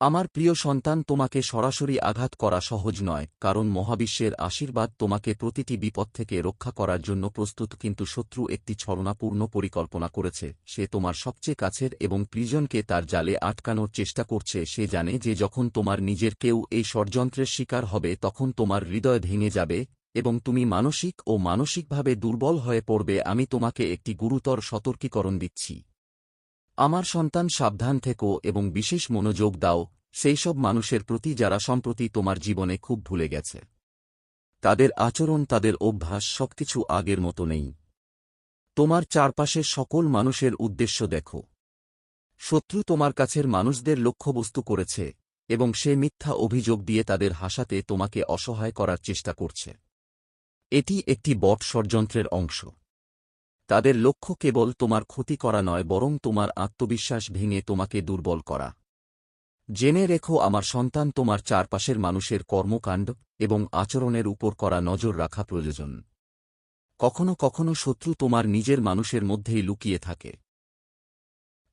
আমার প্রিয় সন্তান, তোমাকে সরাসরি আঘাত করা সহজ নয়, কারণ মহাবিশ্বের আশীর্বাদ তোমাকে প্রতিটি বিপদ থেকে রক্ষা করার জন্য প্রস্তুত, কিন্তু শত্রু একটি ছলনাপূর্ণ পরিকল্পনা করেছে। সে তোমার সবচেয়ে কাছের এবং প্রিজনকে তার জালে আটকানোর চেষ্টা করছে। সে জানে যে যখন তোমার নিজের কেউ এই ষড়যন্ত্রের শিকার হবে, তখন তোমার হৃদয় ভেঙে যাবে এবং তুমি মানসিক ও মানসিকভাবে দুর্বল হয়ে পড়বে। আমি তোমাকে একটি গুরুতর সতর্কীকরণ দিচ্ছি। আমার সন্তান সাবধান থেকো এবং বিশেষ মনোযোগ দাও, সেই সব মানুষের প্রতি যারা সম্প্রতি তোমার জীবনে খুব ভুলে গেছে। তাদের আচরণ, তাদের অভ্যাস সবকিছু আগের মতো নেই। তোমার চারপাশের সকল মানুষের উদ্দেশ্য দেখো। শত্রু তোমার কাছের মানুষদের লক্ষ্যবস্তু করেছে এবং সে মিথ্যা অভিযোগ দিয়ে তাদের হাসাতে তোমাকে অসহায় করার চেষ্টা করছে। এটি একটি বট ষড়যন্ত্রের অংশ। তাদের লক্ষ্য কেবল তোমার ক্ষতি করা নয়, বরং তোমার আত্মবিশ্বাস ভেঙে তোমাকে দুর্বল করা। জেনে রেখো, আমার সন্তান তোমার চারপাশের মানুষের কর্মকাণ্ড এবং আচরণের উপর করা নজর রাখা প্রয়োজন। কখনো কখনো শত্রু তোমার নিজের মানুষের মধ্যেই লুকিয়ে থাকে।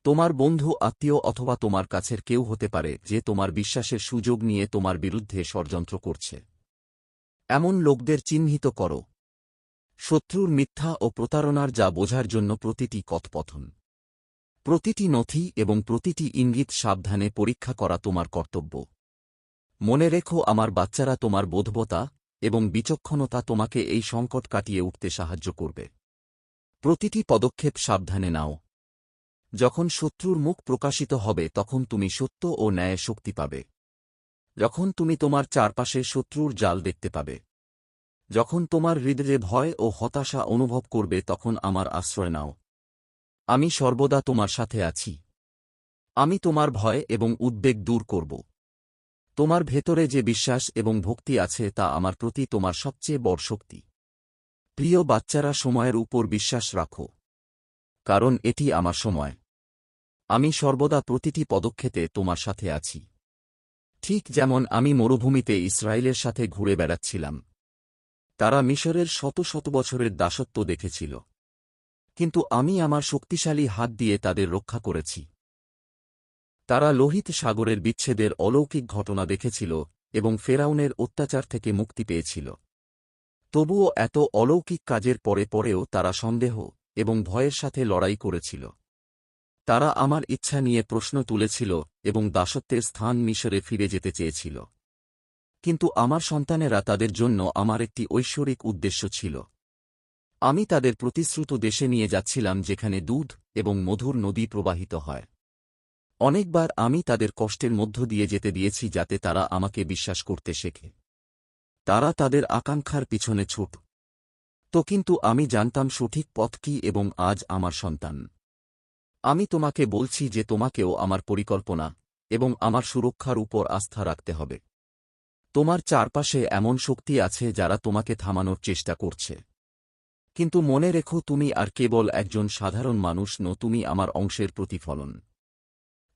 তোমার বন্ধু, আত্মীয় অথবা তোমার কাছের কেউ হতে পারে যে তোমার বিশ্বাসের সুযোগ নিয়ে তোমার বিরুদ্ধে ষড়যন্ত্র করছে। এমন লোকদের চিহ্নিত করো। শত্রুর মিথ্যা ও প্রতারণার যা বোঝার জন্য প্রতিটি কথপথন। প্রতিটি নথি এবং প্রতিটি ইঙ্গিত সাবধানে পরীক্ষা করা তোমার কর্তব্য। মনে রেখো আমার বাচ্চারা তোমার বোধবতা এবং বিচক্ষণতা তোমাকে এই সংকট কাটিয়ে উঠতে সাহায্য করবে। প্রতিটি পদক্ষেপ সাবধানে নাও। যখন শত্রুর মুখ প্রকাশিত হবে তখন তুমি সত্য ও ন্যায় শক্তি পাবে। যখন তুমি তোমার চারপাশে শত্রুর জাল দেখতে পাবে। যখন তোমার হৃদয়ে ভয় ও হতাশা অনুভব করবে তখন আমার আশ্রয় নাও। আমি সর্বদা তোমার সাথে আছি। আমি তোমার ভয় এবং উদ্বেগ দূর করব। তোমার ভেতরে যে বিশ্বাস এবং ভক্তি আছে তা আমার প্রতি তোমার সবচেয়ে বড় শক্তি। প্রিয় বাচ্চারা, সময়ের উপর বিশ্বাস রাখো। কারণ এটি আমার সময়। আমি সর্বদা প্রতিটি পদক্ষেপে তোমার সাথে আছি। ঠিক যেমন আমি মরুভূমিতে ইসরায়েলের সাথে ঘুরে বেড়াচ্ছিলাম। তারা মিশরের শত শত বছরের দাসত্ব দেখেছিল। কিন্তু আমি আমার শক্তিশালী হাত দিয়ে তাদের রক্ষা করেছি। তারা লোহিত সাগরের বিচ্ছেদের অলৌকিক ঘটনা দেখেছিল এবং ফেরাউনের অত্যাচার থেকে মুক্তি পেয়েছিল। তবুও এত অলৌকিক কাজের পরে পরেও তারা সন্দেহ এবং ভয়ের সাথে লড়াই করেছিল। তারা আমার ইচ্ছা নিয়ে প্রশ্ন তুলেছিল এবং দাসত্বের স্থান মিশরে ফিরে যেতে চেয়েছিল। কিন্তু আমার সন্তানেরা তাদের জন্য আমার একটি ঐশ্বরিক উদ্দেশ্য ছিল। আমি তাদের প্রতিশ্রুত দেশে নিয়ে যাচ্ছিলাম যেখানে দুধ এবং মধুর নদী প্রবাহিত হয়। অনেকবার আমি তাদের কষ্টের মধ্য দিয়ে যেতে দিয়েছি যাতে তারা আমাকে বিশ্বাস করতে শেখে। তারা তাদের আকাঙ্ক্ষার পিছনে ছুট। তো কিন্তু আমি জানতাম সঠিক পথ কি এবং আজ আমার সন্তান। আমি তোমাকে বলছি যে তোমাকেও আমার পরিকল্পনা এবং আমার সুরক্ষার উপর আস্থা রাখতে হবে। তোমার চারপাশে এমন শক্তি আছে যারা তোমাকে থামানোর চেষ্টা করছে। কিন্তু মনে রেখো, তুমি আর কেবল একজন সাধারণ মানুষ ন, তুমি আমার অংশের প্রতিফলন।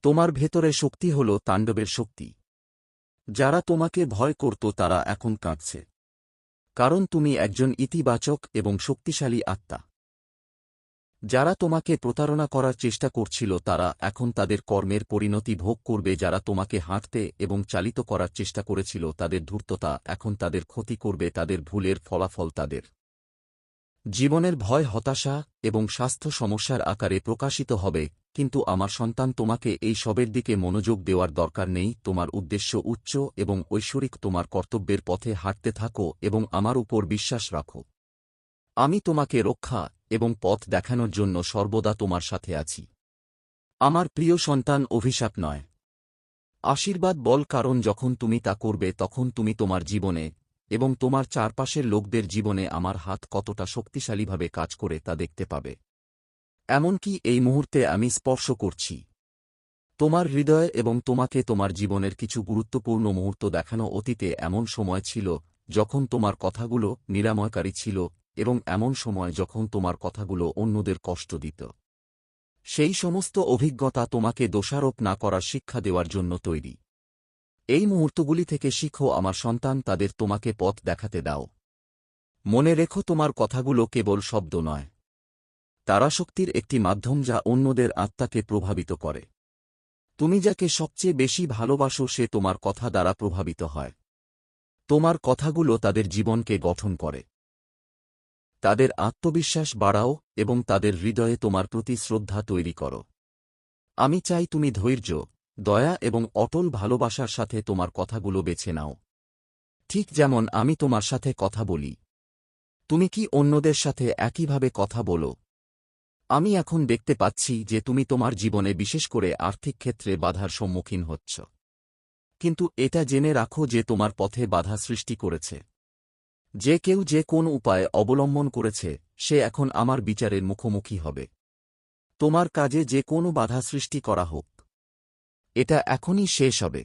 তোমার ভেতরে শক্তি হল তাণ্ডবের শক্তি। যারা তোমাকে ভয় করত, তারা এখন কাঁদছে। কারণ তুমি একজন ইতিবাচক এবং শক্তিশালী আত্মা। যারা তোমাকে প্রতারণা করার চেষ্টা করছিল তারা এখন তাদের কর্মের পরিণতি ভোগ করবে। যারা তোমাকে হাঁটতে এবং চালিত করার চেষ্টা করেছিল তাদের ধূর্ততা এখন তাদের ক্ষতি করবে, তাদের ভুলের ফলাফল তাদের। জীবনের ভয়, হতাশা এবং স্বাস্থ্য সমস্যার আকারে প্রকাশিত হবে, কিন্তু আমার সন্তান তোমাকে এই সবের দিকে মনোযোগ দেওয়ার দরকার নেই। তোমার উদ্দেশ্য উচ্চ এবং ঐশ্বরিক, তোমার কর্তব্যের পথে হাঁটতে থাকো এবং আমার উপর বিশ্বাস রাখো। আমি তোমাকে রক্ষা এবং পথ দেখানোর জন্য সর্বদা তোমার সাথে আছি। আমার প্রিয় সন্তান, অভিশাপ নয়। আশীর্বাদ বল কারণ যখন তুমি তা করবে, তখন তুমি তোমার জীবনে এবং তোমার চারপাশের লোকদের জীবনে আমার হাত কতটা শক্তিশালীভাবে কাজ করে তা দেখতে পাবে। এমনকি এই মুহূর্তে আমি স্পর্শ করছি। তোমার হৃদয় এবং তোমাকে তোমার জীবনের কিছু গুরুত্বপূর্ণ মুহূর্ত দেখানো অতীতে এমন সময় ছিল যখন তোমার কথাগুলো নিরাময়কারী ছিল এবং এমন সময় যখন তোমার কথাগুলো অন্যদের কষ্ট দিত। সেই সমস্ত অভিজ্ঞতা তোমাকে দোষারোপ না করার শিক্ষা দেওয়ার জন্য তৈরি। এই মুহূর্তগুলি থেকে শিখো আমার সন্তান, তাদের তোমাকে পথ দেখাতে দাও। মনে রেখো তোমার কথাগুলো কেবল শব্দ নয়। তারা শক্তির একটি মাধ্যম যা অন্যদের আত্মাকে প্রভাবিত করে। তুমি যাকে সবচেয়ে বেশি ভালোবাসো সে তোমার কথা দ্বারা প্রভাবিত হয়। তোমার কথাগুলো তাদের জীবনকে গঠন করে। তাদের আত্মবিশ্বাস বাড়াও এবং তাদের হৃদয়ে তোমার প্রতি শ্রদ্ধা তৈরি করো। আমি চাই তুমি ধৈর্য, দয়া এবং অটল ভালোবাসার সাথে তোমার কথাগুলো বেছে নাও। ঠিক যেমন আমি তোমার সাথে কথা বলি। তুমি কি অন্যদের সাথে একইভাবে কথা বলো? আমি এখন দেখতে পাচ্ছি যে তুমি তোমার জীবনে বিশেষ করে আর্থিক ক্ষেত্রে বাধার সম্মুখীন হচ্ছ। কিন্তু এটা জেনে রাখো যে তোমার পথে বাধা সৃষ্টি করেছে। যে কেউ যে কোন উপায় অবলম্বন করেছে, সে এখন আমার বিচারের মুখোমুখি হবে। তোমার কাজে যে কোনো বাধা সৃষ্টি করা হোক। এটা এখনই শেষ হবে।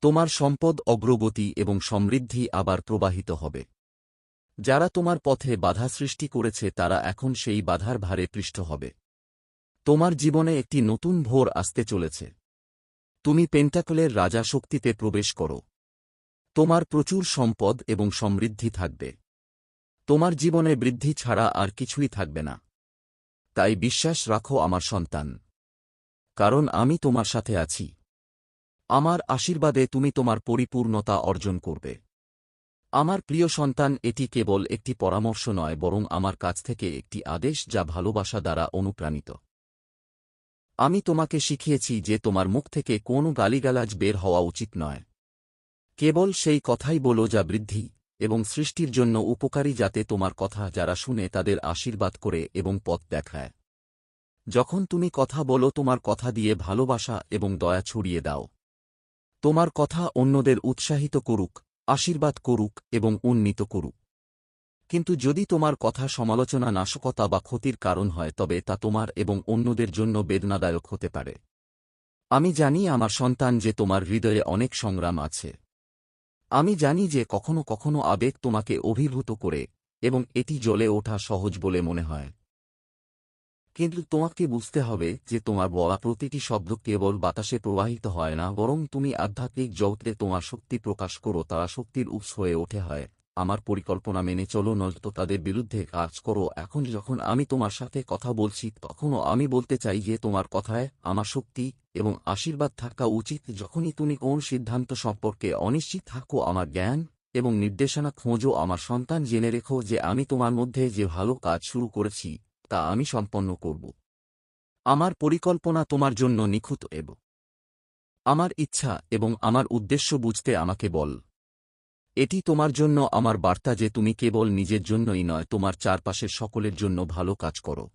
তোমার সম্পদ অগ্রগতি এবং সমৃদ্ধি আবার প্রবাহিত হবে। যারা তোমার পথে বাধা সৃষ্টি করেছে, তারা এখন সেই বাধার ভারে পৃষ্ঠ হবে। তোমার জীবনে একটি নতুন ভোর আসতে চলেছে। তুমি পেন্টাকলের রাজা শক্তিতে প্রবেশ করো। তোমার প্রচুর সম্পদ এবং সমৃদ্ধি থাকবে। তোমার জীবনে বৃদ্ধি ছাড়া আর কিছুই থাকবে না। তাই বিশ্বাস রাখো আমার সন্তান। কারণ আমি তোমার সাথে আছি। আমার আশীর্বাদে তুমি তোমার পরিপূর্ণতা অর্জন করবে। আমার প্রিয় সন্তান, এটি কেবল একটি পরামর্শ নয়, বরং আমার কাছ থেকে একটি আদেশ যা ভালোবাসা দ্বারা অনুপ্রাণিত। আমি তোমাকে শিখিয়েছি যে তোমার মুখ থেকে কোনো গালিগালাজ বের হওয়া উচিত নয়। কেবল সেই কথাই বলো যা বৃদ্ধি এবং সৃষ্টির জন্য উপকারী যাতে তোমার কথা যারা শুনে তাদের আশীর্বাদ করে এবং পথ দেখায়। যখন তুমি কথা বলো তোমার কথা দিয়ে ভালোবাসা এবং দয়া ছড়িয়ে দাও। তোমার কথা অন্যদের উৎসাহিত করুক, আশীর্বাদ করুক এবং উন্নীত করুক। কিন্তু যদি তোমার কথা সমালোচনা নাশকতা বা ক্ষতির কারণ হয় তবে তা তোমার এবং অন্যদের জন্য বেদনাদায়ক হতে পারে। আমি জানি আমার সন্তান যে তোমার হৃদয়ে অনেক সংগ্রাম আছে। আমি জানি যে কখনো কখনো আবেগ তোমাকে অভিভূত করে এবং এটি জলে ওঠা সহজ বলে মনে হয়। কিন্তু তোমাকে বুঝতে হবে যে তোমার বলা প্রতিটি শব্দ কেবল বাতাসে প্রবাহিত হয় না, বরং তুমি আধ্যাত্মিক জগতে তোমার শক্তি প্রকাশ করো তারা শক্তির উৎস হয়ে ওঠে হয়। আমার পরিকল্পনা মেনে চলো, নয়তো তাদের বিরুদ্ধে কাজ করো। এখন যখন আমি তোমার সাথে কথা বলছি, তখনও আমি বলতে চাই যে তোমার কথায় আমার শক্তি এবং আশীর্বাদ থাকা উচিত। যখনই তুমি কোন সিদ্ধান্ত সম্পর্কে অনিশ্চিত থাকো, আমার জ্ঞান এবং নির্দেশনা খোঁজো, আমার সন্তান জেনে রেখো যে আমি তোমার মধ্যে যে ভালো কাজ শুরু করেছি, তা আমি সম্পন্ন করব। আমার পরিকল্পনা তোমার জন্য নিখুঁত এব আমার ইচ্ছা এবং আমার উদ্দেশ্য বুঝতে আমাকে বল। এটি তোমার জন্য আমার বার্তা যে তুমি কেবল নিজের জন্যই নয়, তোমার চারপাশের সকলের জন্য ভালো কাজ করো।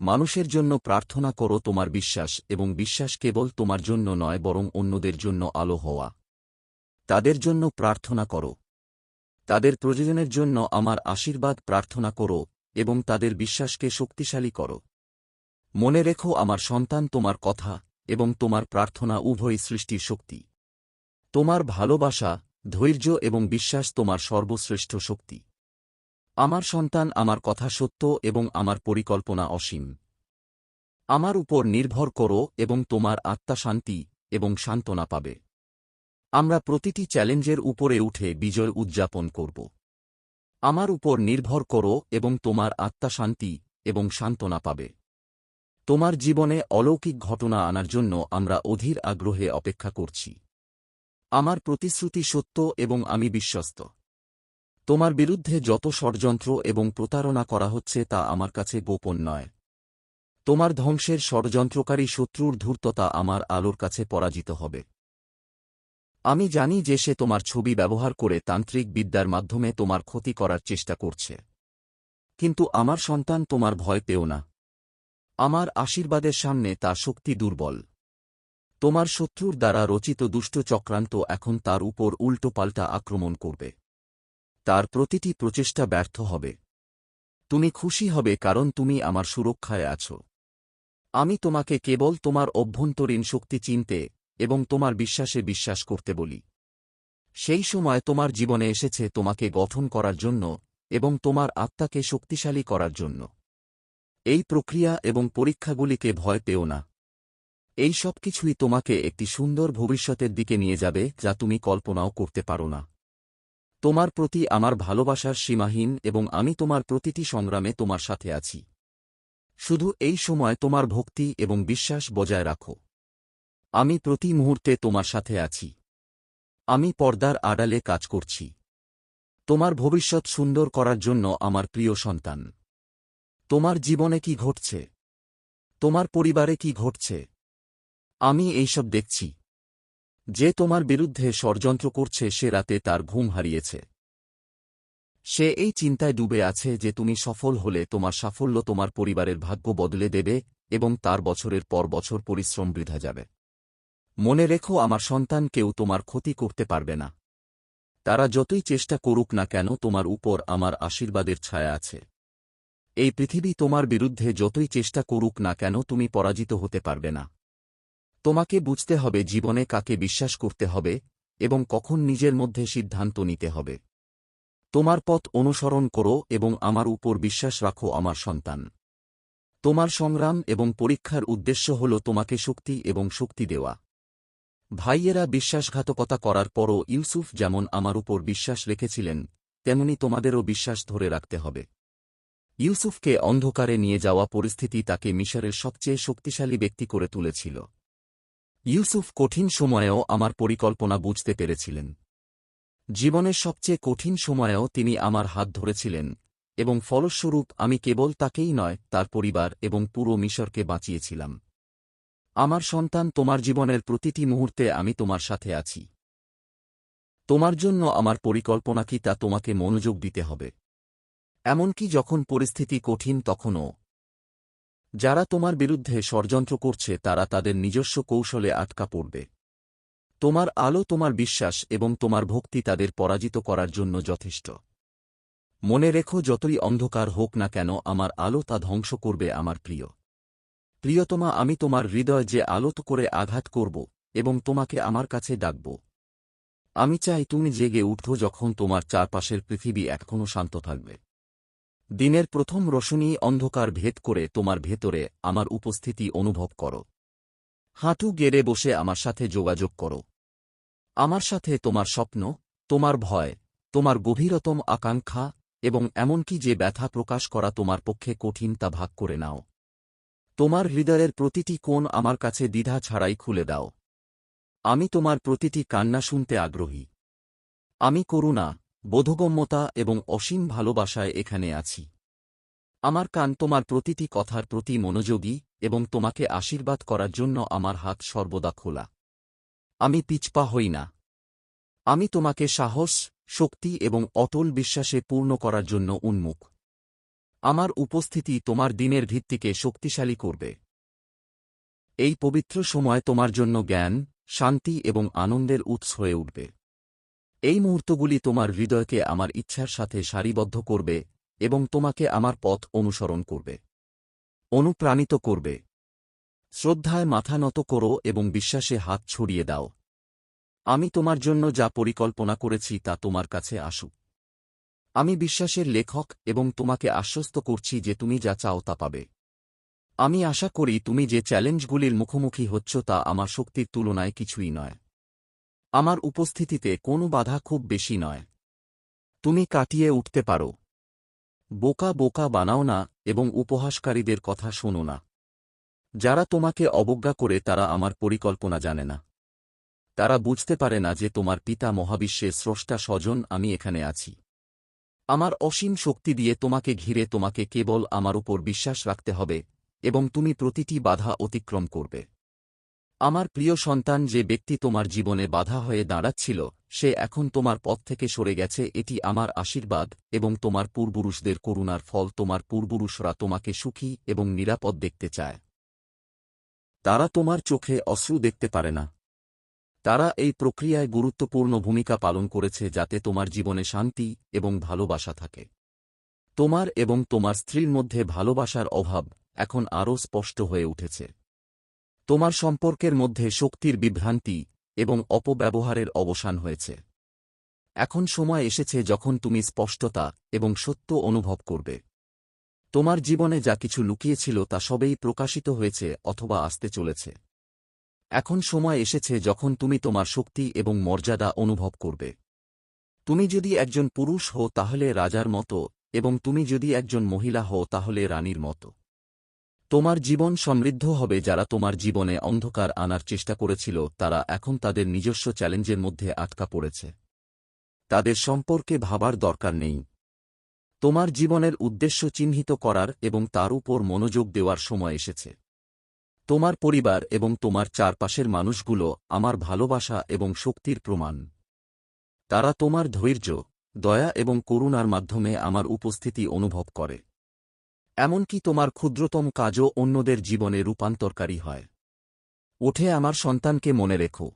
মানুষের জন্য প্রার্থনা করো তোমার বিশ্বাস, এবং বিশ্বাস কেবল তোমার জন্য নয়, বরং অন্যদের জন্য আলো হওয়া। তাদের জন্য প্রার্থনা করো। তাদের প্রয়োজনের জন্য আমার আশীর্বাদ প্রার্থনা করো, এবং তাদের বিশ্বাসকে শক্তিশালী করো। মনে রেখো আমার সন্তান তোমার কথা, এবং তোমার প্রার্থনা উভয় সৃষ্টির শক্তি। তোমার ভালোবাসা ধৈর্য এবং বিশ্বাস তোমার সর্বশ্রেষ্ঠ শক্তি। আমার সন্তান আমার কথা সত্য এবং আমার পরিকল্পনা অসীম। আমার উপর নির্ভর করো এবং তোমার আত্মা শান্তি এবং সান্ত্বনা পাবে। আমরা প্রতিটি চ্যালেঞ্জের উপরে উঠে বিজয় উদযাপন করব। আমার উপর নির্ভর করো এবং তোমার আত্মা শান্তি এবং সান্ত্বনা পাবে। তোমার জীবনে অলৌকিক ঘটনা আনার জন্য আমরা অধীর আগ্রহে অপেক্ষা করছি। আমার প্রতিশ্রুতি সত্য এবং আমি বিশ্বস্ত। তোমার বিরুদ্ধে যত ষড়যন্ত্র এবং প্রতারণা করা হচ্ছে তা আমার কাছে গোপন নয়। তোমার ধ্বংসের ষড়যন্ত্রকারী শত্রুর ধূর্ততা আমার আলোর কাছে পরাজিত হবে। আমি জানি যে সে তোমার ছবি ব্যবহার করে তান্ত্রিক বিদ্যার মাধ্যমে তোমার ক্ষতি করার চেষ্টা করছে। কিন্তু আমার সন্তান তোমার ভয় পেও না। আমার আশীর্বাদের সামনে তা শক্তি দুর্বল। তোমার শত্রুর দ্বারা রচিত দুষ্ট চক্রান্ত এখন তার উপর উল্টোপাল্টা আক্রমণ করবে। তার প্রতিটি প্রচেষ্টা ব্যর্থ হবে। তুমি খুশি হবে কারণ তুমি আমার সুরক্ষায় আছো। আমি তোমাকে কেবল তোমার অভ্যন্তরীণ শক্তি চিনতে এবং তোমার বিশ্বাসে বিশ্বাস করতে বলি। সেই সময় তোমার জীবনে এসেছে তোমাকে গঠন করার জন্য এবং তোমার আত্মাকে শক্তিশালী করার জন্য। এই প্রক্রিয়া এবং পরীক্ষাগুলিকে ভয় পেও না। এই সব কিছুই তোমাকে একটি সুন্দর ভবিষ্যতের দিকে নিয়ে যাবে, যা তুমি কল্পনাও করতে পারো না। তোমার প্রতি আমার ভালোবাসার সীমাহীন এবং আমি তোমার প্রতিটি সংগ্রামে তোমার সাথে আছি। শুধু এই সময় তোমার ভক্তি এবং বিশ্বাস বজায় রাখো। আমি প্রতি মুহূর্তে তোমার সাথে আছি। আমি পর্দার আড়ালে কাজ করছি। তোমার ভবিষ্যৎ সুন্দর করার জন্য আমার প্রিয় সন্তান। তোমার জীবনে কি ঘটছে? তোমার পরিবারে কি ঘটছে? আমি এইসব দেখছি। যে তোমার বিরুদ্ধে ষড়যন্ত্র করছে সে রাতে তার ঘুম হারিয়েছে। সে এই চিন্তায় ডুবে আছে যে তুমি সফল হলে তোমার সাফল্য তোমার পরিবারের ভাগ্য বদলে দেবে এবং তার বছরের পর বছর পরিশ্রম বৃথা যাবে। মনে রেখো আমার সন্তান কেউ তোমার ক্ষতি করতে পারবে না। তারা যতই চেষ্টা করুক না কেন তোমার উপর আমার আশীর্বাদের ছায়া আছে। এই পৃথিবী তোমার বিরুদ্ধে যতই চেষ্টা করুক না কেন তুমি পরাজিত হতে পারবে না। তোমাকে বুঝতে হবে জীবনে কাকে বিশ্বাস করতে হবে এবং কখন নিজের মধ্যে সিদ্ধান্ত নিতে হবে। তোমার পথ অনুসরণ করো এবং আমার উপর বিশ্বাস রাখো আমার সন্তান। তোমার সংগ্রাম এবং পরীক্ষার উদ্দেশ্য হল তোমাকে শক্তি এবং শক্তি দেওয়া। ভাইয়েরা বিশ্বাসঘাতকতা করার পরও ইউসুফ যেমন আমার উপর বিশ্বাস রেখেছিলেন, তেমনি তোমাদেরও বিশ্বাস ধরে রাখতে হবে। ইউসুফকে অন্ধকারে নিয়ে যাওয়া পরিস্থিতি তাকে মিশরের সবচেয়ে শক্তিশালী ব্যক্তি করে তুলেছিল। ইউসুফ কঠিন সময়েও আমার পরিকল্পনা বুঝতে পেরেছিলেন। জীবনের সবচেয়ে কঠিন সময়েও তিনি আমার হাত ধরেছিলেন, এবং ফলস্বরূপ আমি কেবল তাকেই নয়, তার পরিবার এবং পুরো মিশরকে বাঁচিয়েছিলাম। আমার সন্তান তোমার জীবনের প্রতিটি মুহূর্তে আমি তোমার সাথে আছি। তোমার জন্য আমার পরিকল্পনা কি তা তোমাকে মনোযোগ দিতে হবে। এমনকি যখন পরিস্থিতি কঠিন, তখনও যারা তোমার বিরুদ্ধে ষড়যন্ত্র করছে, তারা তাদের নিজস্ব কৌশলে আটকা পড়বে। তোমার আলো, তোমার বিশ্বাস এবং তোমার ভক্তি তাদের পরাজিত করার জন্য যথেষ্ট। মনে রেখো, যতই অন্ধকার হোক না কেন, আমার আলো তা ধ্বংস করবে আমার প্রিয়। প্রিয়তমা, আমি তোমার হৃদয় যে আলোত করে আঘাত করব এবং তোমাকে আমার কাছে ডাকব। আমি চাই তুমি জেগে উঠো যখন তোমার চারপাশের পৃথিবী এখনও শান্ত থাকবে। দিনের প্রথম রোশনী অন্ধকার ভেদ করে তোমার ভেতরে আমার উপস্থিতি অনুভব করো। হাঁটু গেড়ে বসে আমার সাথে যোগাযোগ করো। আমার সাথে তোমার স্বপ্ন, তোমার ভয়, তোমার গভীরতম আকাঙ্ক্ষা এবং এমনকি যে ব্যথা প্রকাশ করা তোমার পক্ষে কঠিন তা ভাগ করে নাও। তোমার হৃদয়ের প্রতিটি কোণ আমার কাছে দ্বিধা ছাড়াই খুলে দাও। আমি তোমার প্রতিটি কান্না শুনতে আগ্রহী। আমি করুণা বোধগম্যতা এবং অসীম ভালোবাসায় এখানে আছি। আমার কান তোমার প্রতিটি কথার প্রতি মনোযোগী এবং তোমাকে আশীর্বাদ করার জন্য আমার হাত সর্বদা খোলা। আমি পিছপা হই না। আমি তোমাকে সাহস, শক্তি এবং অটল বিশ্বাসে পূর্ণ করার জন্য উন্মুখ। আমার উপস্থিতি তোমার দিনের ভিত্তিকে শক্তিশালী করবে। এই পবিত্র সময় তোমার জন্য জ্ঞান, শান্তি এবং আনন্দের উৎস হয়ে উঠবে। এই মুহূর্তগুলি তোমার হৃদয়কে আমার ইচ্ছার সাথে সারিবদ্ধ করবে এবং তোমাকে আমার পথ অনুসরণ করবে। অনুপ্রাণিত করবে। শ্রদ্ধায় মাথা নত করো এবং বিশ্বাসে হাত ছড়িয়ে দাও। আমি তোমার জন্য যা পরিকল্পনা করেছি তা তোমার কাছে আসুক। আমি বিশ্বাসের লেখক এবং তোমাকে আশ্বস্ত করছি যে তুমি যা চাও তা পাবে। আমি আশা করি তুমি যে চ্যালেঞ্জগুলির মুখোমুখি হচ্ছ তা আমার শক্তির তুলনায় কিছুই নয়। আমার উপস্থিতিতে কোনো বাধা খুব বেশি নয়। তুমি কাটিয়ে উঠতে পারো। বোকা বোকা বানাও না এবং উপহাসকারীদের কথা শোনো না। যারা তোমাকে অবজ্ঞা করে তারা আমার পরিকল্পনা জানে না। তারা বুঝতে পারে না যে তোমার পিতা মহাবিশ্বের স্রষ্টা স্বজন আমি এখানে আছি। আমার অসীম শক্তি দিয়ে তোমাকে ঘিরে তোমাকে কেবল আমার উপর বিশ্বাস রাখতে হবে এবং তুমি প্রতিটি বাধা অতিক্রম করবে। আমার প্রিয় সন্তান, যে ব্যক্তি তোমার জীবনে বাধা হয়ে দাঁড়াচ্ছিল, সে এখন তোমার পথ থেকে সরে গেছে, এটি আমার আশীর্বাদ, এবং তোমার পূর্বপুরুষদের করুণার ফল, তোমার পূর্বপুরুষরা তোমাকে সুখী এবং নিরাপদ দেখতে চায়। তারা তোমার চোখে অশ্রু দেখতে পারে না। তারা এই প্রক্রিয়ায় গুরুত্বপূর্ণ ভূমিকা পালন করেছে, যাতে তোমার জীবনে শান্তি এবং ভালোবাসা থাকে। তোমার এবং তোমার স্ত্রীর মধ্যে ভালোবাসার অভাব এখন আরও স্পষ্ট হয়ে উঠেছে। তোমার সম্পর্কের মধ্যে শক্তির বিভ্রান্তি এবং অপব্যবহারের অবসান হয়েছে। এখন সময় এসেছে যখন তুমি স্পষ্টতা এবং সত্য অনুভব করবে। তোমার জীবনে যা কিছু লুকিয়েছিল তা সবেই প্রকাশিত হয়েছে অথবা আসতে চলেছে। এখন সময় এসেছে যখন তুমি তোমার শক্তি এবং মর্যাদা অনুভব করবে। তুমি যদি একজন পুরুষ হও তাহলে রাজার মতো এবং তুমি যদি একজন মহিলা হও তাহলে রানীর মতো। তোমার জীবন সমৃদ্ধ হবে যারা তোমার জীবনে অন্ধকার আনার চেষ্টা করেছিল, তারা এখন তাদের নিজস্ব চ্যালেঞ্জের মধ্যে আটকা পড়েছে। তাদের সম্পর্কে ভাবার দরকার নেই। তোমার জীবনের উদ্দেশ্য চিহ্নিত করার এবং তার উপর মনোযোগ দেওয়ার সময় এসেছে। তোমার পরিবার এবং তোমার চারপাশের মানুষগুলো আমার ভালোবাসা এবং শক্তির প্রমাণ। তারা তোমার ধৈর্য, দয়া এবং করুণার মাধ্যমে আমার উপস্থিতি অনুভব করে। এমনকি তোমার ক্ষুদ্রতম কাজও অন্যদের জীবনে রূপান্তরকারী হয়। ওঠে আমার সন্তানকে মনে রেখো।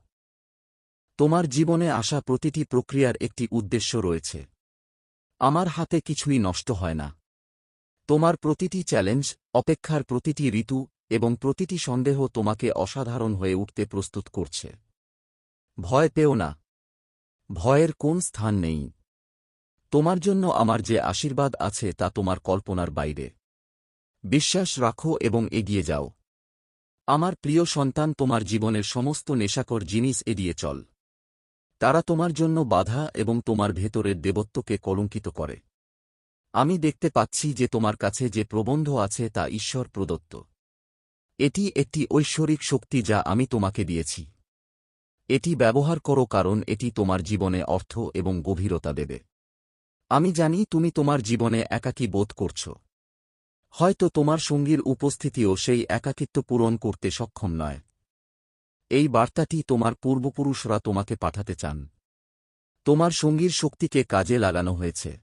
তোমার জীবনে আসা প্রতিটি প্রক্রিয়ার একটি উদ্দেশ্য রয়েছে। আমার হাতে কিছুই নষ্ট হয় না। তোমার প্রতিটি চ্যালেঞ্জ, অপেক্ষার প্রতিটি ঋতু এবং প্রতিটি সন্দেহ তোমাকে অসাধারণ হয়ে উঠতে প্রস্তুত করছে। ভয় পেও না। ভয়ের কোন স্থান নেই। তোমার জন্য আমার যে আশীর্বাদ আছে তা তোমার কল্পনার বাইরে। বিশ্বাস রাখো এবং এগিয়ে যাও। আমার প্রিয় সন্তান, তোমার জীবনের সমস্ত নেশাকর জিনিস এড়িয়ে চল। তারা তোমার জন্য বাধা এবং তোমার ভেতরের দেবত্বকে কলঙ্কিত করে। আমি দেখতে পাচ্ছি যে তোমার কাছে যে প্রবন্ধ আছে তা ঈশ্বর প্রদত্ত। এটি একটি ঐশ্বরিক শক্তি যা আমি তোমাকে দিয়েছি। এটি ব্যবহার করো কারণ এটি তোমার জীবনে অর্থ এবং গভীরতা দেবে। আমি জানি তুমি তোমার জীবনে একাকী বোধ করছ। হয়তো তোমার সঙ্গীর উপস্থিতিও সেই একাকিত্ব পূরণ করতে সক্ষম নয়। এই বার্তাটি তোমার পূর্বপুরুষরা তোমাকে পাঠাতে চান। তোমার সঙ্গীর শক্তিকে কাজে লাগানো হয়েছে।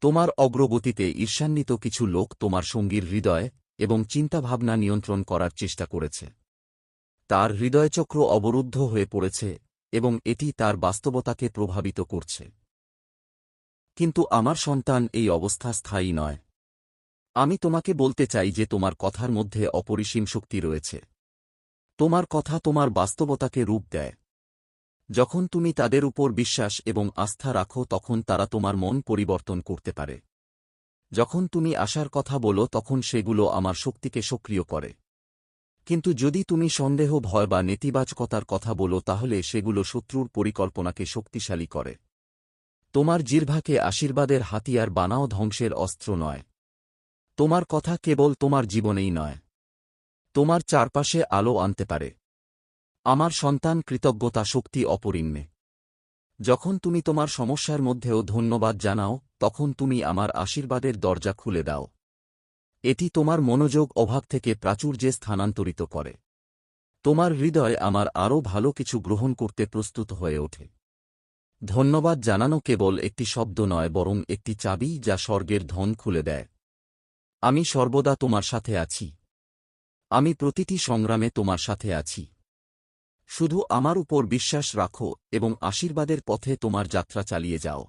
তোমার অগ্রগতিতে ঈর্ষান্বিত কিছু লোক তোমার সঙ্গীর হৃদয় এবং চিন্তাভাবনা নিয়ন্ত্রণ করার চেষ্টা করেছে। তার হৃদয়চক্র অবরুদ্ধ হয়ে পড়েছে এবং এটি তার বাস্তবতাকে প্রভাবিত করছে। কিন্তু আমার সন্তান এই অবস্থা স্থায়ী নয়। আমি তোমাকে বলতে চাই যে তোমার কথার মধ্যে অপরিসীম শক্তি রয়েছে। তোমার কথা তোমার বাস্তবতাকে রূপ দেয়। যখন তুমি তাদের উপর বিশ্বাস এবং আস্থা রাখো, তখন তারা তোমার মন পরিবর্তন করতে পারে। যখন তুমি আসার কথা বলো, তখন সেগুলো আমার শক্তিকে সক্রিয় করে। কিন্তু যদি তুমি সন্দেহ, ভয় বা নেতিবাচকতার কথা বলো, তাহলে সেগুলো শত্রুর পরিকল্পনাকে শক্তিশালী করে। তোমার জির্ভাকে আশীর্বাদের হাতিয়ার বানাও, ধ্বংসের অস্ত্র নয়। তোমার কথা কেবল তোমার জীবনেই নয়। তোমার চারপাশে আলো আনতে পারে। আমার সন্তান কৃতজ্ঞতা শক্তি অপরিণ্যে যখন তুমি তোমার সমস্যার মধ্যেও ধন্যবাদ জানাও, তখন তুমি আমার আশীর্বাদের দরজা খুলে দাও। এটি তোমার মনোযোগ অভাব থেকে প্রাচুর্যে স্থানান্তরিত করে। তোমার হৃদয় আমার আরও ভালো কিছু গ্রহণ করতে প্রস্তুত হয়ে ওঠে। ধন্যবাদ জানানো কেবল একটি শব্দ নয়, বরং একটি চাবি যা স্বর্গের ধন খুলে দেয়। আমি সর্বদা তোমার সাথে আছি। আমি প্রতিটি সংগ্রামে তোমার সাথে আছি। শুধু আমার উপর বিশ্বাস রাখো এবং আশীর্বাদের পথে তোমার যাত্রা চালিয়ে যাও।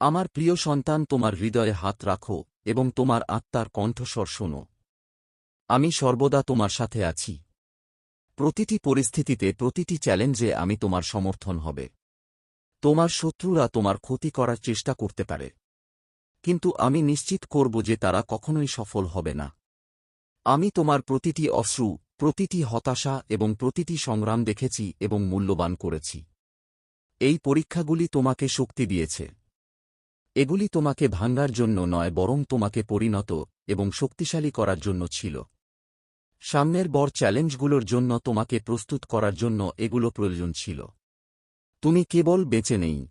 আমার প্রিয় সন্তান, তোমার হৃদয়ে হাত রাখো এবং তোমার আত্মার কণ্ঠস্বর শোনো। আমি সর্বদা তোমার সাথে আছি। প্রতিটি পরিস্থিতিতে, প্রতিটি চ্যালেঞ্জে আমি তোমার সমর্থন হবে। তোমার শত্রুরা তোমার ক্ষতি করার চেষ্টা করতে পারে। কিন্তু আমি নিশ্চিত করব যে তারা কখনোই সফল হবে না। আমি তোমার প্রতিটি অশ্রু, প্রতিটি হতাশা এবং প্রতিটি সংগ্রাম দেখেছি এবং মূল্যবান করেছি। এই পরীক্ষাগুলি তোমাকে শক্তি দিয়েছে। এগুলি তোমাকে ভাঙ্গার জন্য নয়, বরং তোমাকে পরিণত এবং শক্তিশালী করার জন্য ছিল। সামনের বড় চ্যালেঞ্জগুলোর জন্য তোমাকে প্রস্তুত করার জন্য এগুলো প্রয়োজন ছিল। তুমি কেবল বেঁচে নেই।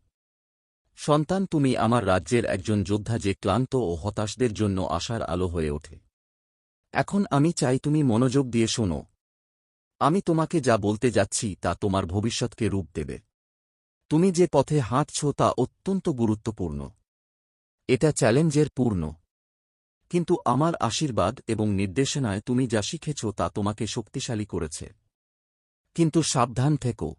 সন্তান, তুমি আমার রাজ্যের একজন যোদ্ধা যে ক্লান্ত ও হতাশদের জন্য আশার আলো হয়ে ওঠে। এখন আমি চাই তুমি মনোযোগ দিয়ে শোনো। আমি তোমাকে যা বলতে যাচ্ছি তা তোমার ভবিষ্যৎকে রূপ দেবে। তুমি যে পথে হাঁটছ তা অত্যন্ত গুরুত্বপূর্ণ। এটা চ্যালেঞ্জের পূর্ণ। কিন্তু আমার আশীর্বাদ এবং নির্দেশনায় তুমি যা শিখেছ তা তোমাকে শক্তিশালী করেছে। কিন্তু সাবধান থেকো।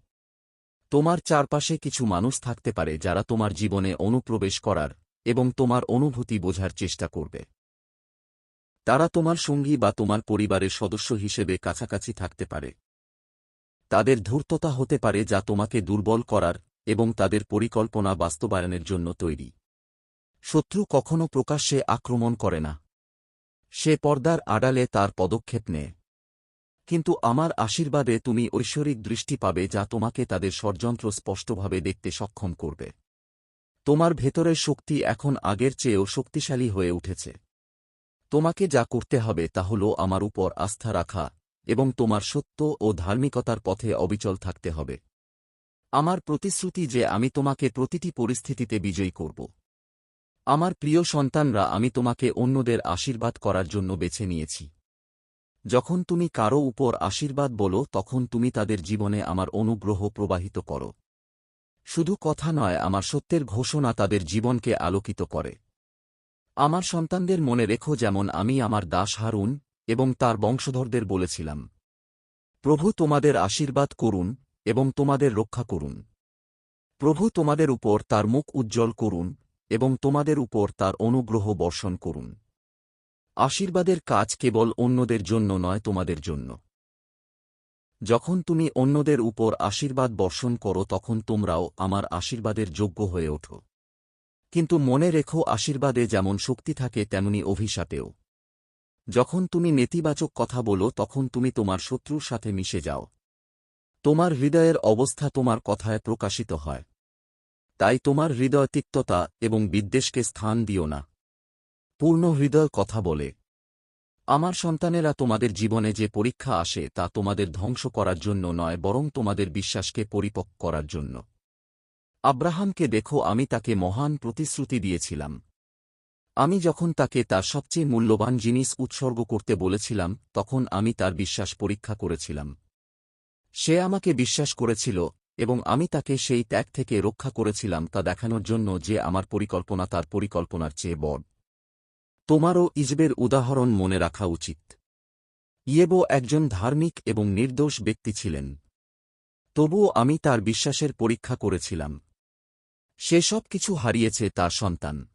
তোমার চারপাশে কিছু মানুষ থাকতে পারে যারা তোমার জীবনে অনুপ্রবেশ করার এবং তোমার অনুভূতি বোঝার চেষ্টা করবে। তারা তোমার সঙ্গী বা তোমার পরিবারের সদস্য হিসেবে কাছাকাছি থাকতে পারে। তাদের ধূর্ততা হতে পারে যা তোমাকে দুর্বল করার এবং তাদের পরিকল্পনা বাস্তবায়নের জন্য তৈরি। শত্রু কখনও প্রকাশ্যে আক্রমণ করে না। সে পর্দার আড়ালে তার পদক্ষেপ নেয়। কিন্তু আমার আশীর্বাদে তুমি ঐশ্বরিক দৃষ্টি পাবে যা তোমাকে তাদের ষড়যন্ত্র স্পষ্টভাবে দেখতে সক্ষম করবে। তোমার ভেতরের শক্তি এখন আগের চেয়েও শক্তিশালী হয়ে উঠেছে। তোমাকে যা করতে হবে তা হল আমার উপর আস্থা রাখা এবং তোমার সত্য ও ধার্মিকতার পথে অবিচল থাকতে হবে। আমার প্রতিশ্রুতি যে আমি তোমাকে প্রতিটি পরিস্থিতিতে বিজয়ী করব। আমার প্রিয় সন্তানরা, আমি তোমাকে অন্যদের আশীর্বাদ করার জন্য বেছে নিয়েছি। যখন তুমি কারও উপর আশীর্বাদ বলো, তখন তুমি তাদের জীবনে আমার অনুগ্রহ প্রবাহিত করো। শুধু কথা নয়, আমার সত্যের ঘোষণা তাদের জীবনকে আলোকিত করে। আমার সন্তানদের মনে রেখো যেমন আমি আমার দাস হারুন এবং তার বংশধরদের বলেছিলাম। প্রভু তোমাদের আশীর্বাদ করুন এবং তোমাদের রক্ষা করুন। প্রভু তোমাদের উপর তার মুখ উজ্জ্বল করুন এবং তোমাদের উপর তার অনুগ্রহ বর্ষণ করুন। আশীর্বাদের কাজ কেবল অন্যদের জন্য নয়, তোমাদের জন্য। যখন তুমি অন্যদের উপর আশীর্বাদ বর্ষণ করো, তখন তোমরাও আমার আশীর্বাদের যোগ্য হয়ে ওঠো। কিন্তু মনে রেখো, আশীর্বাদে যেমন শক্তি থাকে, তেমনি অভিশাপেও। যখন তুমি নেতিবাচক কথা বলো, তখন তুমি তোমার শত্রুর সাথে মিশে যাও। তোমার হৃদয়ের অবস্থা তোমার কথায় প্রকাশিত হয়। তাই তোমার হৃদয় তিক্ততা এবং বিদ্বেষকে স্থান দিও না। পূর্ণ হৃদয় কথা বলে, আমার সন্তানেরা তোমাদের জীবনে যে পরীক্ষা আসে তা তোমাদের ধ্বংস করার জন্য নয়, বরং তোমাদের বিশ্বাসকে পরিপক্ক করার জন্য। আব্রাহামকে দেখো, আমি তাকে মহান প্রতিশ্রুতি দিয়েছিলাম। আমি যখন তাকে তার সবচেয়ে মূল্যবান জিনিস উৎসর্গ করতে বলেছিলাম, তখন আমি তার বিশ্বাস পরীক্ষা করেছিলাম। সে আমাকে বিশ্বাস করেছিল, এবং আমি তাকে সেই ত্যাগ থেকে রক্ষা করেছিলাম তা দেখানোর জন্য যে আমার পরিকল্পনা তার পরিকল্পনার চেয়ে বড়। তোমারও ইজবের উদাহরণ মনে রাখা উচিত। ইয়েবো একজন ধার্মিক এবং নির্দোষ ব্যক্তি ছিলেন। তবুও আমি তার বিশ্বাসের পরীক্ষা করেছিলাম। সে সব কিছু হারিয়েছে তার সন্তান।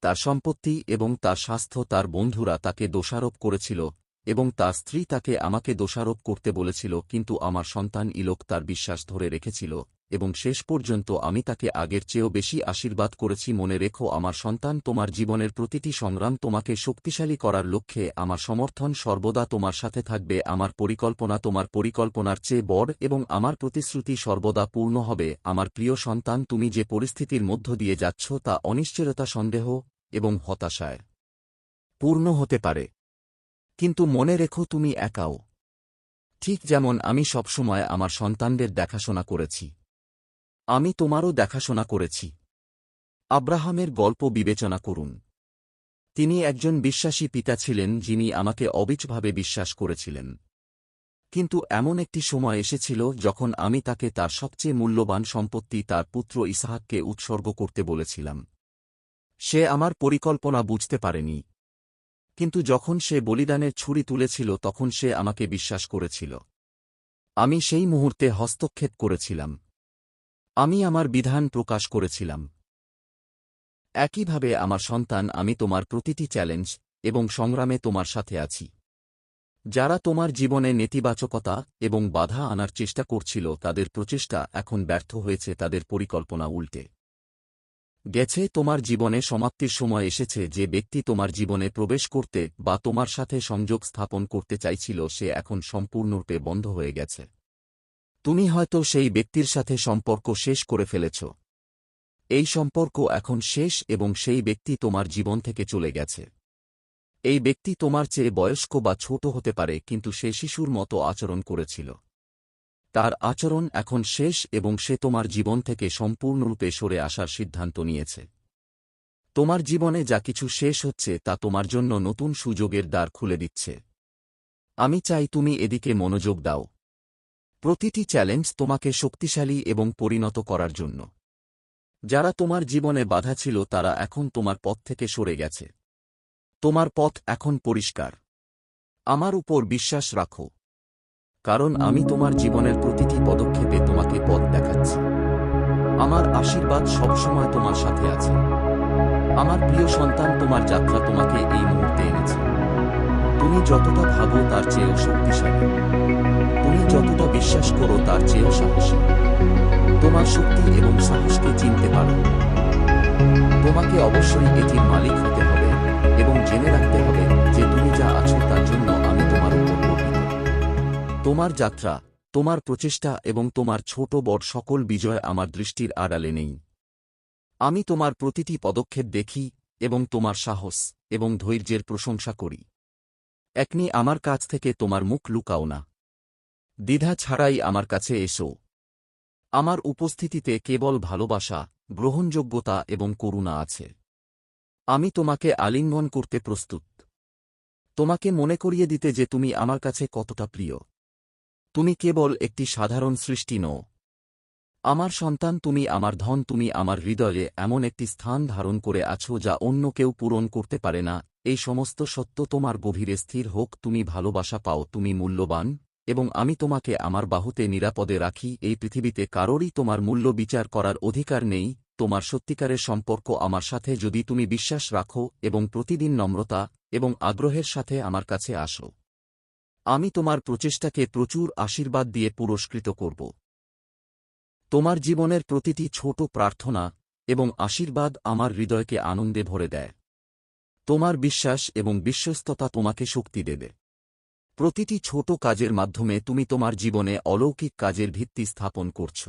তার সম্পত্তি এবং তার স্বাস্থ্য তার বন্ধুরা তাকে দোষারোপ করেছিল। এবং তার স্ত্রী তাকে আমাকে দোষারোপ করতে বলেছিল, কিন্তু আমার সন্তান ইলোক তার বিশ্বাস ধরে রেখেছিল, এবং শেষ পর্যন্ত আমি তাকে আগের চেয়েও বেশি আশীর্বাদ করেছি। মনে রেখো, আমার সন্তান তোমার জীবনের প্রতিটি সংগ্রাম তোমাকে শক্তিশালী করার লক্ষ্যে আমার সমর্থন সর্বদা তোমার সাথে থাকবে, আমার পরিকল্পনা তোমার পরিকল্পনার চেয়ে বড় এবং আমার প্রতিশ্রুতি সর্বদা পূর্ণ হবে। আমার প্রিয় সন্তান, তুমি যে পরিস্থিতির মধ্য দিয়ে যাচ্ছ তা অনিশ্চয়তা, সন্দেহ এবং হতাশায় পূর্ণ হতে পারে। কিন্তু মনে রেখো তুমি একাও। ঠিক যেমন আমি সবসময় আমার সন্তানদের দেখাশোনা করেছি। আমি তোমারও দেখাশোনা করেছি। আব্রাহামের গল্প বিবেচনা করুন। তিনি একজন বিশ্বাসী পিতা ছিলেন যিনি আমাকে অবিচভাবে বিশ্বাস করেছিলেন। কিন্তু এমন একটি সময় এসেছিল যখন আমি তাকে তার সবচেয়ে মূল্যবান সম্পত্তি তার পুত্র ইসাহাককে উৎসর্গ করতে বলেছিলাম। সে আমার পরিকল্পনা বুঝতে পারেনি। কিন্তু যখন সে বলিদানের ছুরি তুলেছিল তখন সে আমাকে বিশ্বাস করেছিল। আমি সেই মুহূর্তে হস্তক্ষেপ করেছিলাম। আমি আমার বিধান প্রকাশ করেছিলাম। একইভাবে আমার সন্তান, আমি তোমার প্রতিটি চ্যালেঞ্জ এবং সংগ্রামে তোমার সাথে আছি। যারা তোমার জীবনে নেতিবাচকতা এবং বাধা আনার চেষ্টা করছিল, তাদের প্রচেষ্টা এখন ব্যর্থ হয়েছে, তাদের পরিকল্পনা উল্টে। গেছে তোমার জীবনে সমাপ্তির সময় এসেছে যে ব্যক্তি তোমার জীবনে প্রবেশ করতে বা তোমার সাথে সংযোগ স্থাপন করতে চাইছিল সে এখন সম্পূর্ণরূপে বন্ধ হয়ে গেছে। তুমি হয়তো সেই ব্যক্তির সাথে সম্পর্ক শেষ করে ফেলেছ। এই সম্পর্ক এখন শেষ এবং সেই ব্যক্তি তোমার জীবন থেকে চলে গেছে। এই ব্যক্তি তোমার চেয়ে বয়স্ক বা ছোট হতে পারে, কিন্তু সে শিশুর মতো আচরণ করেছিল। তার আচরণ এখন শেষ এবং সে তোমার জীবন থেকে সম্পূর্ণরূপে সরে আসার সিদ্ধান্ত নিয়েছে। তোমার জীবনে যা কিছু শেষ হচ্ছে তা তোমার জন্য নতুন সুযোগের দ্বার খুলে দিচ্ছে। আমি চাই তুমি এদিকে মনোযোগ দাও। প্রতিটি চ্যালেঞ্জ তোমাকে শক্তিশালী এবং পরিণত করার জন্য। যারা তোমার জীবনে বাধা ছিল তারা এখন তোমার পথ থেকে সরে গেছে। তোমার পথ এখন পরিষ্কার। আমার উপর বিশ্বাস রাখো। কারণ আমি তোমার জীবনের প্রতিটি পদক্ষেপে তোমাকে পথ দেখাচ্ছি। আমার আশীর্বাদ সবসময় তোমার সাথে আছে। আমার প্রিয় সন্তান, তোমার যাত্রা তোমাকে এই মুহূর্তে এনেছে। তুমি যতটা ভাবো তার চেয়েও শক্তিশালী। তুমি যতটা বিশ্বাস করো তার চেয়েও সাহসী। তোমার শক্তি এবং সাহসকে চিনতে পারো। তোমাকে অবশ্যই এটির মালিক হতে হবে এবং জেনে রাখতে হবে যে তুমি যা আছো তার জন্য তোমার যাত্রা, তোমার প্রচেষ্টা এবং তোমার ছোট বড় সকল বিজয় আমার দৃষ্টির আড়ালে নেই। আমি তোমার প্রতিটি পদক্ষেপ দেখি এবং তোমার সাহস এবং ধৈর্যের প্রশংসা করি। একনি আমার কাছ থেকে তোমার মুখ লুকাও না। দ্বিধা ছাড়াই আমার কাছে এসো। আমার উপস্থিতিতে কেবল ভালোবাসা, গ্রহণযোগ্যতা এবং করুণা আছে। আমি তোমাকে আলিঙ্গন করতে প্রস্তুত। তোমাকে মনে করিয়ে দিতে যে তুমি আমার কাছে কতটা প্রিয়। তুমি কেবল একটি সাধারণ সৃষ্টি নও। আমার সন্তান তুমি, আমার ধন তুমি, আমার হৃদয়ে এমন একটি স্থান ধারণ করে আছো যা অন্য কেউ পূরণ করতে পারে না। এই সমস্ত সত্য তোমার গভীরে স্থির হোক, তুমি ভালোবাসা পাও, তুমি মূল্যবান, এবং আমি তোমাকে আমার বাহুতে নিরাপদে রাখি। এই পৃথিবীতে কারোরই তোমার মূল্য বিচার করার অধিকার নেই। তোমার সত্যিকারের সম্পর্ক আমার সাথে যদি তুমি বিশ্বাস রাখো, এবং প্রতিদিন নম্রতা এবং আগ্রহের সাথে আমার কাছে আসো। আমি তোমার প্রচেষ্টাকে প্রচুর আশীর্বাদ দিয়ে পুরস্কৃত করব। তোমার জীবনের প্রতিটি ছোট প্রার্থনা এবং আশীর্বাদ আমার হৃদয়কে আনন্দে ভরে দেয়। তোমার বিশ্বাস এবং বিশ্বস্ততা তোমাকে শক্তি দেবে। প্রতিটি ছোট কাজের মাধ্যমে তুমি তোমার জীবনে অলৌকিক কাজের ভিত্তি স্থাপন করছ।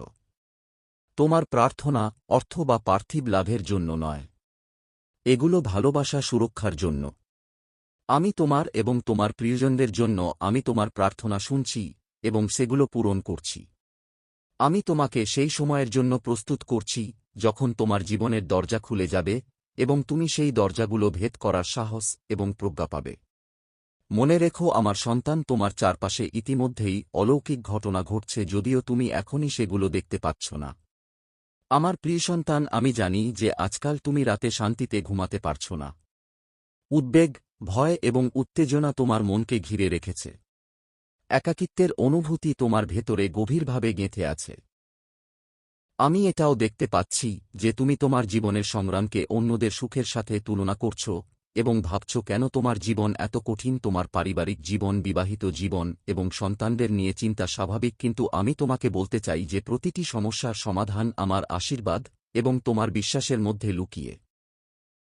তোমার প্রার্থনা অর্থ বা পার্থিব লাভের জন্য নয়। এগুলো ভালোবাসা সুরক্ষার জন্য। আমি তোমার এবং তোমার প্রিয়জনদের জন্য আমি তোমার প্রার্থনা শুনছি এবং সেগুলো পূরণ করছি। আমি তোমাকে সেই সময়ের জন্য প্রস্তুত করছি যখন তোমার জীবনের দরজা খুলে যাবে এবং তুমি সেই দরজাগুলো ভেদ করার সাহস এবং প্রজ্ঞা পাবে। মনে রেখো আমার সন্তান তোমার চারপাশে ইতিমধ্যেই অলৌকিক ঘটনা ঘটছে যদিও তুমি এখনই সেগুলো দেখতে পাচ্ছ না। আমার প্রিয় সন্তান, আমি জানি যে আজকাল তুমি রাতে শান্তিতে ঘুমাতে পারছ না। উদ্বেগ ভয় এবং উত্তেজনা তোমার মনকে ঘিরে রেখেছে। একাকিত্বের অনুভূতি তোমার ভেতরে গভীরভাবে গেঁথে আছে। আমি এটাও দেখতে পাচ্ছি যে তুমি তোমার জীবনের সংগ্রামকে অন্যদের সুখের সাথে তুলনা করছ এবং ভাবছ কেন তোমার জীবন এত কঠিন, তোমার পারিবারিক জীবন, বিবাহিত জীবন এবং সন্তানদের নিয়ে চিন্তা স্বাভাবিক, কিন্তু আমি তোমাকে বলতে চাই যে প্রতিটি সমস্যার সমাধান আমার আশীর্বাদ এবং তোমার বিশ্বাসের মধ্যে লুকিয়ে।